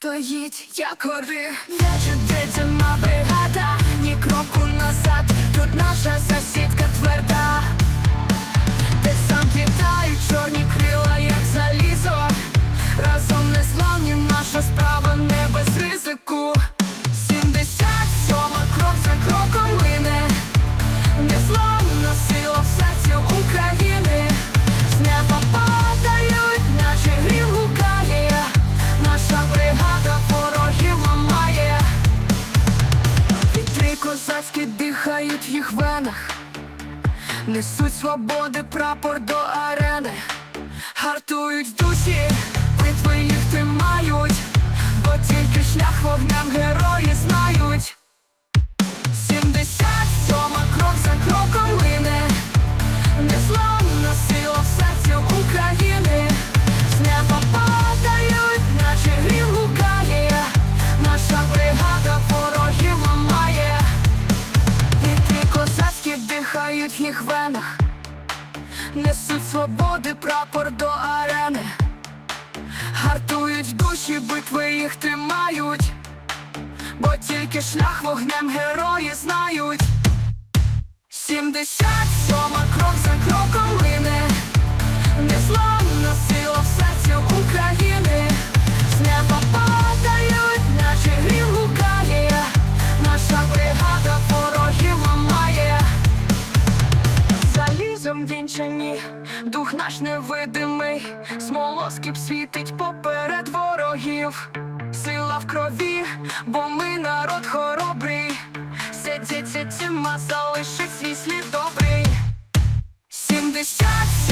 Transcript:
стоїть, як гори Вітри дихають в їх венах. Несуть свободи прапор до арени, гартують душі, їх венах, несуть свободи прапор до арени, гартують душі, битви їх тримають, бо тільки шлях вогнем герої знають. 77 Вінчані, дух наш невидимий, смолоскіп світить поперед ворогів. Сила в крові, бо ми народ хоробрий. Сидіться ціма залишить свій слід добрий. 70